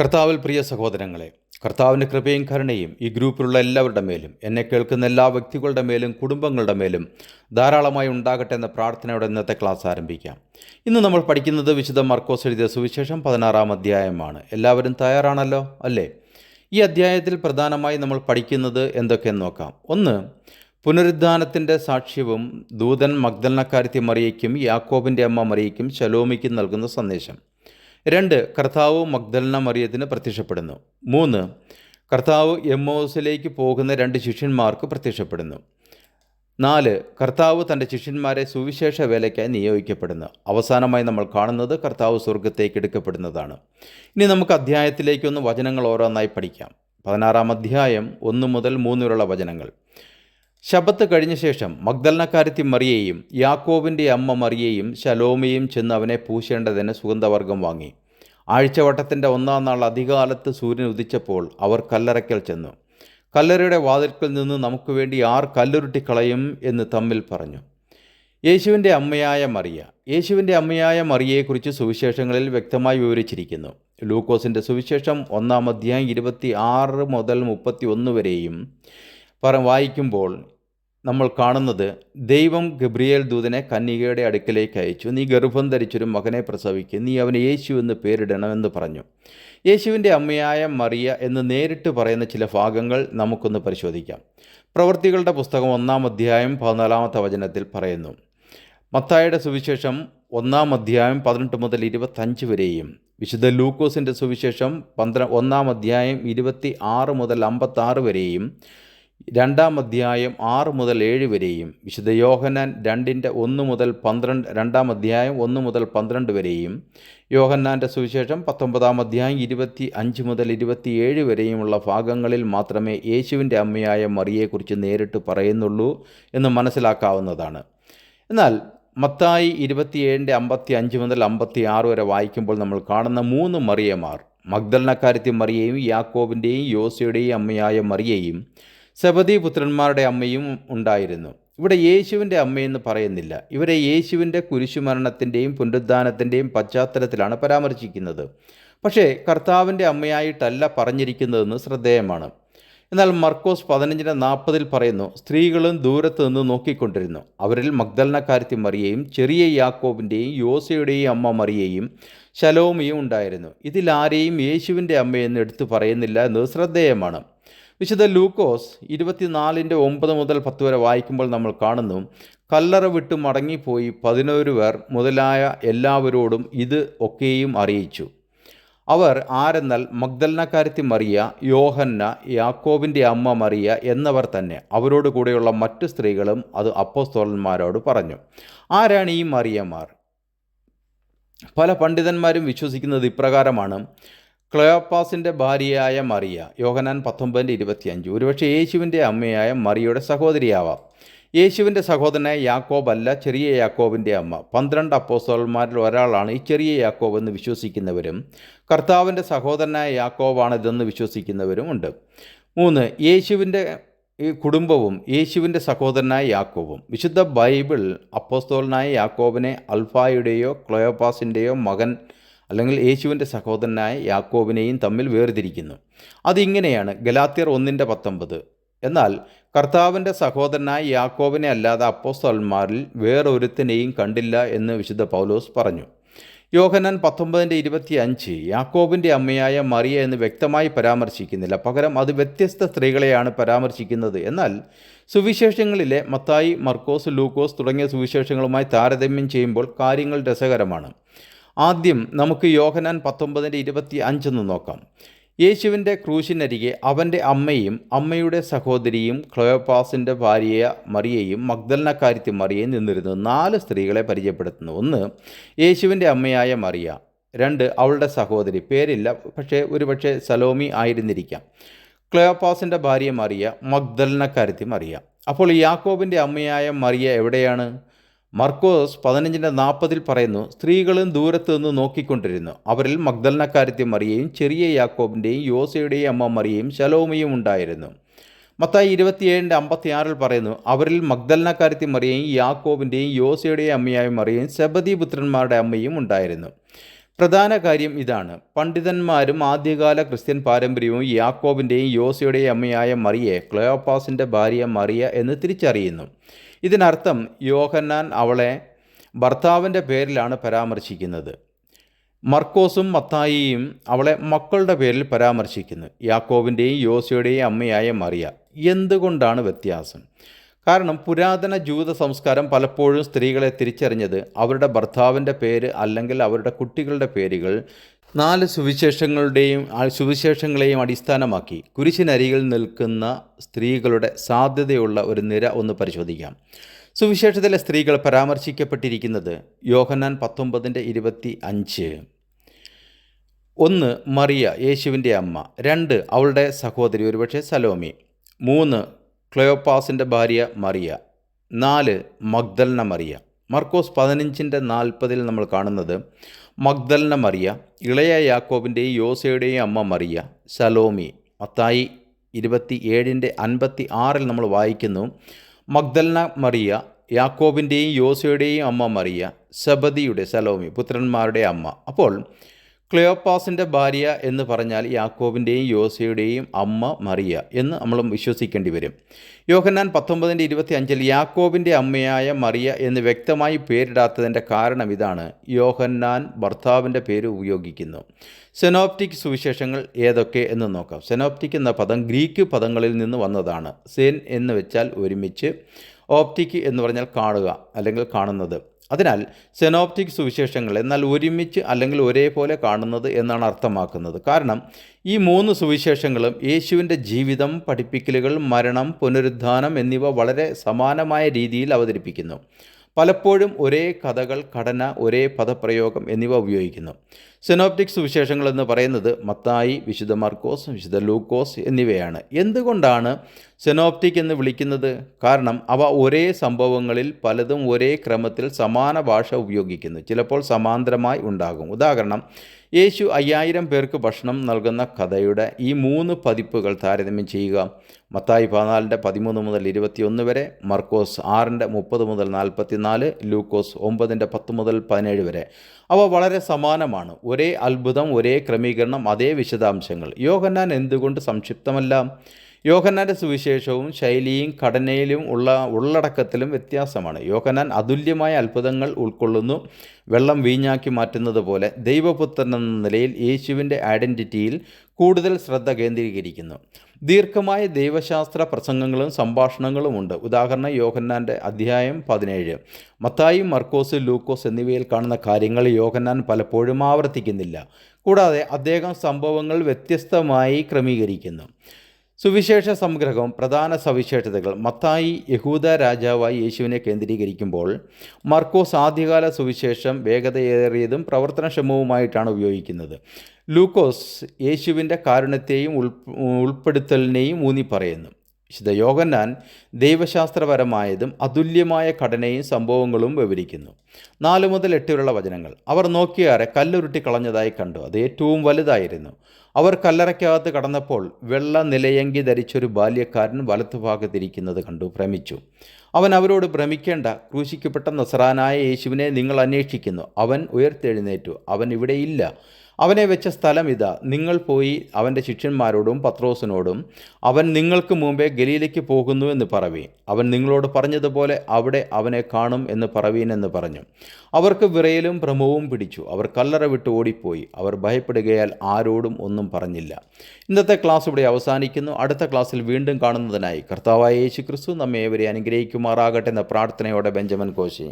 കർത്താവിൽ പ്രിയ സഹോദരങ്ങളെ കർത്താവിന്റെ കൃപയും കരുണയും ഈ ഗ്രൂപ്പിലുള്ള എല്ലാവരുടെ മേലും എന്നെ കേൾക്കുന്ന എല്ലാ വ്യക്തികളുടെ മേലും കുടുംബങ്ങളുടെ മേലും ധാരാളമായി ഉണ്ടാകട്ടെ എന്ന പ്രാർത്ഥനയോടെ ഇന്നത്തെ ക്ലാസ് ആരംഭിക്കാം. ഇന്ന് നമ്മൾ പഠിക്കുന്നത് വിശുദ്ധ മർക്കോസ് എഴുതിയ സുവിശേഷം പതിനാറാം അധ്യായമാണ്. എല്ലാവരും തയ്യാറാണല്ലോ അല്ലേ? ഈ അധ്യായത്തിൽ പ്രധാനമായി നമ്മൾ പഠിക്കുന്നത് എന്തൊക്കെയെന്ന് നോക്കാം. ഒന്ന് പുനരുദ്ധാനത്തിന്റെ സാക്ഷ്യവും ദൂതൻ മഗ്ദലനക്കാരത്തി മറിയയ്ക്കും യാക്കോബിന്റെ അമ്മ മറിയയ്ക്കും ശലോമിക്കും നൽകുന്ന സന്ദേശം. രണ്ട് കർത്താവ് മഗ്ദലന മറിയത്തിന് പ്രത്യക്ഷപ്പെടുന്നു. മൂന്ന് കർത്താവ് എമ്മോസിലേക്ക് പോകുന്ന രണ്ട് ശിഷ്യന്മാർക്ക് പ്രത്യക്ഷപ്പെടുന്നു. നാല് കർത്താവ് തന്റെ ശിഷ്യന്മാരെ സുവിശേഷ വേലയ്ക്കായി നിയോഗിക്കപ്പെടുന്നു. അവസാനമായി നമ്മൾ കാണുന്നത് കർത്താവ് സ്വർഗത്തേക്ക് എടുക്കപ്പെടുന്നതാണ്. ഇനി നമുക്ക് അധ്യായത്തിലേക്കൊന്ന് വചനങ്ങൾ ഓരോന്നായി പഠിക്കാം. പതിനാറാം അധ്യായം ഒന്ന് മുതൽ മൂന്ന് വരെയുള്ള വചനങ്ങൾ. ശബത്ത് കഴിഞ്ഞ ശേഷം മഗ്ദലനക്കാരത്തി മറിയയും യാക്കോവിന്റെ അമ്മ മറിയയും ശലോമയും ചെന്ന് അവനെ പൂശേണ്ടതിന് സുഗന്ധവർഗം വാങ്ങി. ആഴ്ചവട്ടത്തിന്റെ ഒന്നാം നാൾ അധികാലത്ത് സൂര്യൻ ഉദിച്ചപ്പോൾ അവർ കല്ലറയ്ക്കൽ ചെന്നു. കല്ലറയുടെ വാതിൽക്കൽ നിന്ന് നമുക്ക് വേണ്ടി ആർ കല്ലുരുട്ടിക്കളയും എന്ന് തമ്മിൽ പറഞ്ഞു. യേശുവിന്റെ അമ്മയായ മറിയ. യേശുവിന്റെ അമ്മയായ മറിയയെക്കുറിച്ച് സുവിശേഷങ്ങളിൽ വ്യക്തമായി വിവരിച്ചിരിക്കുന്നു. ലൂക്കോസിന്റെ സുവിശേഷം ഒന്നാം അധ്യായം ഇരുപത്തി ആറ് മുതൽ മുപ്പത്തി ഒന്ന് വരെയും പറ വായിക്കുമ്പോൾ നമ്മൾ കാണുന്നത് ദൈവം ഗബ്രിയേൽ ദൂതനെ കന്യകയുടെ അടുക്കലേക്ക് അയച്ചു. നീ ഗർഭം ധരിച്ചൊരു മകനെ പ്രസവിക്കും. നീ അവന് യേശു എന്ന് പേരിടണമെന്ന് പറഞ്ഞു. യേശുവിന്റെ അമ്മയായ മറിയ എന്ന് നേരിട്ട് പറയുന്ന ചില ഭാഗങ്ങൾ നമുക്കൊന്ന് പരിശോധിക്കാം. പ്രവൃത്തികളുടെ പുസ്തകം ഒന്നാം അധ്യായം പതിനാലാമത്തെ വചനത്തിൽ പറയുന്നു. മത്തായുടെ സുവിശേഷം ഒന്നാം അധ്യായം പതിനെട്ട് മുതൽ ഇരുപത്തഞ്ച് വരെയും വിശുദ്ധ ലൂക്കോസിന്റെ സുവിശേഷം പന്ത്ര ഒന്നാം അധ്യായം ഇരുപത്തി ആറ് മുതൽ അമ്പത്താറ് വരെയും രണ്ടാം അധ്യായം ആറ് മുതൽ ഏഴ് വരെയും വിശുദ്ധ യോഹന്നാൻ രണ്ടിന്റെ ഒന്ന് മുതൽ പന്ത്രണ്ട് രണ്ടാം അധ്യായം ഒന്ന് മുതൽ പന്ത്രണ്ട് വരെയും യോഹന്നാന്റെ സുവിശേഷം പത്തൊമ്പതാം അധ്യായം ഇരുപത്തി അഞ്ച് മുതൽ ഇരുപത്തിയേഴ് വരെയുമുള്ള ഭാഗങ്ങളിൽ മാത്രമേ യേശുവിന്റെ അമ്മയായ മറിയെക്കുറിച്ച് നേരിട്ട് പറയുന്നുള്ളൂ എന്ന് മനസ്സിലാക്കാവുന്നതാണ്. എന്നാൽ മത്തായി ഇരുപത്തിയേഴിന്റെ അമ്പത്തി അഞ്ച് മുതൽ അമ്പത്തി ആറ് വരെ വായിക്കുമ്പോൾ നമ്മൾ കാണുന്ന മൂന്ന് മറിയമാർ മഗ്ദലനക്കാരത്തി മറിയയും യാക്കോബിന്റെയും യോസയുടെയും അമ്മയായ മറിയയും സബദി പുത്രന്മാരുടെ അമ്മയും ഉണ്ടായിരുന്നു. ഇവിടെ യേശുവിന്റെ അമ്മയെന്ന് പറയുന്നില്ല. ഇവരെ യേശുവിന്റെ കുരിശുമരണത്തിന്റെയും പുനരുദ്ധാനത്തിന്റെയും പശ്ചാത്തലത്തിലാണ് പരാമർശിക്കുന്നത്. പക്ഷേ കർത്താവിന്റെ അമ്മയായിട്ടല്ല പറഞ്ഞിരിക്കുന്നതെന്ന് ശ്രദ്ധേയമാണ്. എന്നാൽ മർക്കോസ് പതിനഞ്ചിന് നാൽപ്പതിൽ പറയുന്നു സ്ത്രീകളും ദൂരത്ത് നിന്ന് നോക്കിക്കൊണ്ടിരുന്നു. അവരിൽ മഗ്ദലനക്കാരത്തി മറിയയും ചെറിയ യാക്കോബിന്റെയും യോസയുടെയും അമ്മ മറിയയും ശലോമയും ഉണ്ടായിരുന്നു. ഇതിലാരെയും യേശുവിന്റെ അമ്മയെന്ന് എടുത്തു പറയുന്നില്ല എന്നത് ശ്രദ്ധേയമാണ്. വിശുദ്ധ ലൂക്കോസ് ഇരുപത്തിനാലിന്റെ ഒമ്പത് മുതൽ പത്ത് വരെ വായിക്കുമ്പോൾ നമ്മൾ കാണുന്നു കല്ലറ വിട്ട് മടങ്ങിപ്പോയി പതിനൊരു പേർ മുതലായ എല്ലാവരോടും ഇത് ഒക്കെയും അറിയിച്ചു. അവർ ആരെന്നാൽ മഗ്ദലനക്കാരത്തി മറിയ യോഹന്ന യാക്കോബിന്റെ അമ്മ മറിയ എന്നവർ തന്നെ. അവരോട് കൂടെയുള്ള മറ്റു സ്ത്രീകളും അത് അപ്പോസ്തോലന്മാരോട് പറഞ്ഞു ആരാണ് ഈ മറിയമാർ പല പണ്ഡിതന്മാരും വിശ്വസിക്കുന്നത് ഇപ്രകാരമാണ് ക്ലയോപ്പാസിന്റെ ഭാര്യയായ മറിയ യോഹനാൻ പത്തൊമ്പതിന്റെ ഇരുപത്തിയഞ്ച്. ഒരുപക്ഷെ യേശുവിന്റെ അമ്മയായ മറിയയുടെ സഹോദരിയാവാം. യേശുവിന്റെ സഹോദരനായ യാക്കോബ് അല്ല ചെറിയ യാക്കോബിന്റെ അമ്മ. പന്ത്രണ്ട് അപ്പോസ്തോലന്മാരിൽ ഒരാളാണ് ഈ ചെറിയ യാക്കോബ് എന്ന് വിശ്വസിക്കുന്നവരും കർത്താവിന്റെ സഹോദരനായ യാക്കോബാണ് ഇതെന്ന് വിശ്വസിക്കുന്നവരും ഉണ്ട്. മൂന്ന് യേശുവിന്റെ ഈ കുടുംബവും യേശുവിന്റെ സഹോദരനായ യാക്കോബും. വിശുദ്ധ ബൈബിൾ അപ്പോസ്തോലനായ യാക്കോബിനെ അൽഫായുടെയോ ക്ലയോപ്പാസിന്റെയോ മകൻ അല്ലെങ്കിൽ യേശുവിന്റെ സഹോദരനായ യാക്കോബിനെയും തമ്മിൽ വേർതിരിക്കുന്നു. അതിങ്ങനെയാണ് ഗലാത്തിയർ ഒന്നിന്റെ പത്തൊമ്പത്. എന്നാൽ കർത്താവിന്റെ സഹോദരനായ യാക്കോബിനെ അല്ലാതെ അപ്പോസ്തലന്മാരിൽ വേറൊരുത്തിനെയും കണ്ടില്ല എന്ന് വിശുദ്ധ പൗലോസ് പറഞ്ഞു. യോഹനാൻ പത്തൊമ്പതിന്റെ ഇരുപത്തി അഞ്ച് യാക്കോബിന്റെ അമ്മയായ മറിയ എന്ന് വ്യക്തമായി പരാമർശിക്കുന്നില്ല. പകരം അത് വ്യത്യസ്ത സ്ത്രീകളെയാണ് പരാമർശിക്കുന്നത്. എന്നാൽ സുവിശേഷങ്ങളിലെ മത്തായി മർക്കോസ് ലൂക്കോസ് തുടങ്ങിയ സുവിശേഷങ്ങളുമായി താരതമ്യം ചെയ്യുമ്പോൾ കാര്യങ്ങൾ രസകരമാണ്. ആദ്യം നമുക്ക് യോഹനാൻ പത്തൊമ്പതിന്റെ ഇരുപത്തി അഞ്ചെന്ന് നോക്കാം. യേശുവിന്റെ ക്രൂശിനരികെ അവന്റെ അമ്മയും അമ്മയുടെ സഹോദരിയും ക്ലോയോപാസിന്റെ ഭാര്യ മറിയയും മഗ്ദലനക്കാരിത്തി മറിയയും നിന്നിരുന്നു. നാല് സ്ത്രീകളെ പരിചയപ്പെടുത്തുന്നു. ഒന്ന് യേശുവിന്റെ അമ്മയായ മറിയ. രണ്ട് അവളുടെ സഹോദരി. പേരില്ല പക്ഷേ ഒരുപക്ഷെ സലോമി ആയിരുന്നിരിക്കാം. ക്ലയോപാസിന്റെ ഭാര്യ മറിയ മഗ്ദലനക്കാരത്തി മറിയ. അപ്പോൾ യാക്കോബിന്റെ അമ്മയായ മറിയ എവിടെയാണ്? മർക്കോസ് പതിനഞ്ചിന്റെ നാൽപ്പതിൽ പറയുന്നു സ്ത്രീകളും ദൂരത്തു നിന്ന് നോക്കിക്കൊണ്ടിരുന്നു. അവരിൽ മഗ്ദലനക്കാരത്തി മറിയയും ചെറിയ യാക്കോബിന്റെയും യോസയുടെയും അമ്മ മറിയയും ശലോമയും ഉണ്ടായിരുന്നു. മത്തായി ഇരുപത്തിയേഴിന്റെ അമ്പത്തിയാറിൽ പറയുന്നു അവരിൽ മഗ്ദലനക്കാരത്തി മറിയയും യാക്കോബിന്റെയും യോസയുടെയും അമ്മയായ മറിയയും സെബദി പുത്രന്മാരുടെ അമ്മയും ഉണ്ടായിരുന്നു. പ്രധാന കാര്യം ഇതാണ്. പണ്ഡിതന്മാരും ആദ്യകാല ക്രിസ്ത്യൻ പാരമ്പര്യവും യാക്കോബിന്റെയും യോസയുടെയും അമ്മയായ മറിയെ ക്ലയോപ്പാസിന്റെ ഭാര്യ മറിയ എന്ന് തിരിച്ചറിയുന്നു. ഇതിനർത്ഥം യോഹന്നാൻ അവളെ ഭർത്താവിന്റെ പേരിലാണ് പരാമർശിക്കുന്നത്. മർക്കോസും മത്തായിയും അവളെ മക്കളുടെ പേരിൽ പരാമർശിക്കുന്നു. യാക്കോവിന്റെയും യോസയുടെയും അമ്മയായ മറിയ. എന്തുകൊണ്ടാണ് വ്യത്യാസം? കാരണം പുരാതന ജൂത സംസ്കാരം പലപ്പോഴും സ്ത്രീകളെ തിരിച്ചറിഞ്ഞത് അവരുടെ ഭർത്താവിന്റെ പേര് അല്ലെങ്കിൽ അവരുടെ കുട്ടികളുടെ പേരുകൾ നാല് സുവിശേഷങ്ങളുടെയും സുവിശേഷങ്ങളെയും അടിസ്ഥാനമാക്കി കുരിശിനരികിൽ നിൽക്കുന്ന സ്ത്രീകളുടെ സാധ്യതയുള്ള ഒരു നിര ഒന്ന് പരിശോധിക്കാം. സുവിശേഷത്തിലെ സ്ത്രീകൾ പരാമർശിക്കപ്പെട്ടിരിക്കുന്നത് യോഹന്നാൻ പത്തൊമ്പതിന്റെ ഇരുപത്തി അഞ്ച് ഒന്ന് മറിയ യേശുവിന്റെ അമ്മ. രണ്ട് അവളുടെ സഹോദരി ഒരുപക്ഷെ സലോമി. മൂന്ന് ക്ലയോപ്പാസിന്റെ ഭാര്യ മറിയ. നാല് മഗ്ദൽന മറിയ. മർക്കോസ് പതിനഞ്ചിന്റെ നാൽപ്പതിൽ നമ്മൾ കാണുന്നത് മഗ്ദലന മറിയ ഇളയ യാക്കോബിന്റെയും യോസയുടെയും അമ്മ മറിയ സലോമി മത്തായി ഇരുപത്തി ഏഴിന്റെ അൻപത്തി ആറിൽ നമ്മൾ വായിക്കുന്നു മഗ്ദലന മറിയ യാക്കോബിന്റെയും യോസയുടെയും അമ്മ മറിയ സബദിയുടെ സലോമി പുത്രന്മാരുടെ അമ്മ. അപ്പോൾ ക്ലിയോപ്പാസിന്റെ ഭാര്യ എന്ന് പറഞ്ഞാൽ യാക്കോബിന്റെയും യോസയുടെയും അമ്മ മറിയ എന്ന് നമ്മൾ വിശ്വസിക്കേണ്ടി വരും. യോഹന്നാൻ പത്തൊമ്പതിന്റെ ഇരുപത്തി അഞ്ചിൽ യാക്കോബിന്റെ അമ്മയായ മറിയ എന്ന് വ്യക്തമായി പേരിടാത്തതിന്റെ കാരണം ഇതാണ്. യോഹന്നാൻ ഭർത്താവിന്റെ പേര് ഉപയോഗിക്കുന്നു. സെനോപ്റ്റിക് സുവിശേഷങ്ങൾ ഏതൊക്കെ എന്ന് നോക്കാം. സെനോപ്റ്റിക് എന്ന പദം ഗ്രീക്ക് പദങ്ങളിൽ നിന്ന് വന്നതാണ്. സെൻ എന്ന് വെച്ചാൽ ഒരുമിച്ച് ഓപ്റ്റിക് എന്ന് പറഞ്ഞാൽ കാണുക അല്ലെങ്കിൽ കാണുന്നത്. അതിനാൽ സെനോപ്റ്റിക് സുവിശേഷങ്ങൾ എന്നാൽ ഒരുമിച്ച് അല്ലെങ്കിൽ ഒരേപോലെ കാണുന്നത് എന്നാണ് അർത്ഥമാക്കുന്നത്. കാരണം ഈ മൂന്ന് സുവിശേഷങ്ങളും യേശുവിന്റെ ജീവിതം പഠിപ്പിക്കലുകൾ മരണം പുനരുദ്ധാനം എന്നിവ വളരെ സമാനമായ രീതിയിൽ അവതരിപ്പിക്കുന്നു. പലപ്പോഴും ഒരേ കഥകൾ ഘടന ഒരേ പദപ്രയോഗം എന്നിവ ഉപയോഗിക്കുന്നു. സെനോപ്റ്റിക് സുവിശേഷങ്ങൾ എന്ന് പറയുന്നത് മത്തായി വിശുദ്ധ മാർക്കോസ് വിശുദ്ധ ലൂക്കോസ് എന്നിവയാണ്. എന്തുകൊണ്ടാണ് സെനോപ്റ്റിക് എന്ന് വിളിക്കുന്നത്? കാരണം അവ ഒരേ സംഭവങ്ങളിൽ പലതും ഒരേ ക്രമത്തിൽ സമാന ഭാഷ ഉപയോഗിക്കുന്നു. ചിലപ്പോൾ സമാന്തരമായി ഉണ്ടാകും. ഉദാഹരണം യേശു അയ്യായിരം പേർക്ക് ഭക്ഷണം നൽകുന്ന കഥയുടെ ഈ മൂന്ന് പതിപ്പുകൾ താരതമ്യം ചെയ്യുക. മത്തായി പതിനാലിന്റെ പതിമൂന്ന് മുതൽ ഇരുപത്തിയൊന്ന് വരെ മർക്കോസ് ആറിന്റെ മുപ്പത് മുതൽ നാൽപ്പത്തിനാല് ലൂക്കോസ് ഒമ്പതിന്റെ പത്ത് മുതൽ പതിനേഴ് വരെ. അവ വളരെ സമാനമാണ്. ഒരേ അത്ഭുതം ഒരേ ക്രമീകരണം അതേ വിശദാംശങ്ങൾ. യോഗന്നാൻ എന്തുകൊണ്ട് സംക്ഷിപ്തമല്ല? യോഹന്നാന്റെ സുവിശേഷവും ശൈലിയും ഘടനയിലും ഉള്ള ഉള്ളടക്കത്തിലും വ്യത്യാസമാണ്. യോഹന്നാൻ അതുല്യമായ അത്ഭുതങ്ങൾ ഉൾക്കൊള്ളുന്നു. വെള്ളം വീഞ്ഞാക്കി മാറ്റുന്നത് പോലെ ദൈവപുത്രൻ എന്ന നിലയിൽ യേശുവിന്റെ ഐഡന്റിറ്റിയിൽ കൂടുതൽ ശ്രദ്ധ കേന്ദ്രീകരിക്കുന്നു. ദീർഘമായ ദൈവശാസ്ത്ര പ്രസംഗങ്ങളും സംഭാഷണങ്ങളും ഉണ്ട്. ഉദാഹരണം യോഹന്നാന്റെ അധ്യായം പതിനേഴ്. മത്തായി മർക്കോസ് ലൂക്കോസ് എന്നിവയിൽ കാണുന്ന കാര്യങ്ങൾ യോഹന്നാൻ പലപ്പോഴും ആവർത്തിക്കുന്നില്ല. കൂടാതെ അദ്ദേഹം സംഭവങ്ങൾ വ്യത്യസ്തമായി ക്രമീകരിക്കുന്നു. സുവിശേഷ സംഗ്രഹം പ്രധാന സവിശേഷതകൾ. മത്തായി യഹൂദ രാജാവായി യേശുവിനെ കേന്ദ്രീകരിക്കുമ്പോൾ മർക്കോസ് ആദ്യകാല സുവിശേഷം വേഗതയേറിയതും പ്രവർത്തനക്ഷമവുമായിട്ടാണ് ഉപയോഗിക്കുന്നത്. ലൂക്കോസ് യേശുവിന്റെ കാരുണ്യത്തെയും ഉൾ ഉൾപ്പെടുത്തലിനെയും ഊന്നി പറയുന്നു വിശുദ്ധ യോഗന്നാൻ ദൈവശാസ്ത്രപരമായതും അതുല്യമായ ഘടനയും സംഭവങ്ങളും വിവരിക്കുന്നു. നാല് മുതൽ എട്ട് വരെയുള്ള വചനങ്ങൾ. അവർ നോക്കിയാറെ കല്ലുരുട്ടി കളഞ്ഞതായി കണ്ടു. അത് ഏറ്റവും വലുതായിരുന്നു. അവർ കല്ലറയ്ക്കകത്ത് കടന്നപ്പോൾ വെള്ള നിലയങ്കി ധരിച്ചൊരു ബാല്യക്കാരൻ വലത്തുഭാഗത്തിരിക്കുന്നത് കണ്ടു. ഭ്രമിച്ചു. അവൻ അവരോട് ഭ്രമിക്കേണ്ട ക്രൂശിക്കപ്പെട്ട നസറാനായ യേശുവിനെ നിങ്ങൾ അന്വേഷിക്കുന്നു. അവൻ ഉയർത്തെഴുന്നേറ്റു. അവൻ ഇവിടെയില്ല അവനെ വെച്ച സ്ഥലം ഇതാ. നിങ്ങൾ പോയി അവന്റെ ശിഷ്യന്മാരോടും പത്രോസിനോടും അവൻ നിങ്ങൾക്ക് മുമ്പേ ഗലീലയ്ക്ക് പോകുന്നു എന്ന് പറവീൻ. അവൻ നിങ്ങളോട് പറഞ്ഞതുപോലെ അവിടെ അവനെ കാണും എന്ന് പറവീൻ എന്ന് പറഞ്ഞു. അവർക്ക് വിറയലും ഭ്രമവും പിടിച്ചു. അവർ കല്ലറ വിട്ട് ഓടിപ്പോയി. അവർ ഭയപ്പെടുകയാൽ ആരോടും ഒന്നും പറഞ്ഞില്ല. ഇന്നത്തെ ക്ലാസ് ഇവിടെ അവസാനിക്കുന്നു. അടുത്ത ക്ലാസ്സിൽ വീണ്ടും കാണുന്നതിനായി കർത്താവായ യേശു ക്രിസ്തു നമ്മെ ഇവരെ അനുഗ്രഹിക്കുമാറാകട്ടെ എന്ന പ്രാർത്ഥനയോടെ ബെഞ്ചമിൻ കോശി.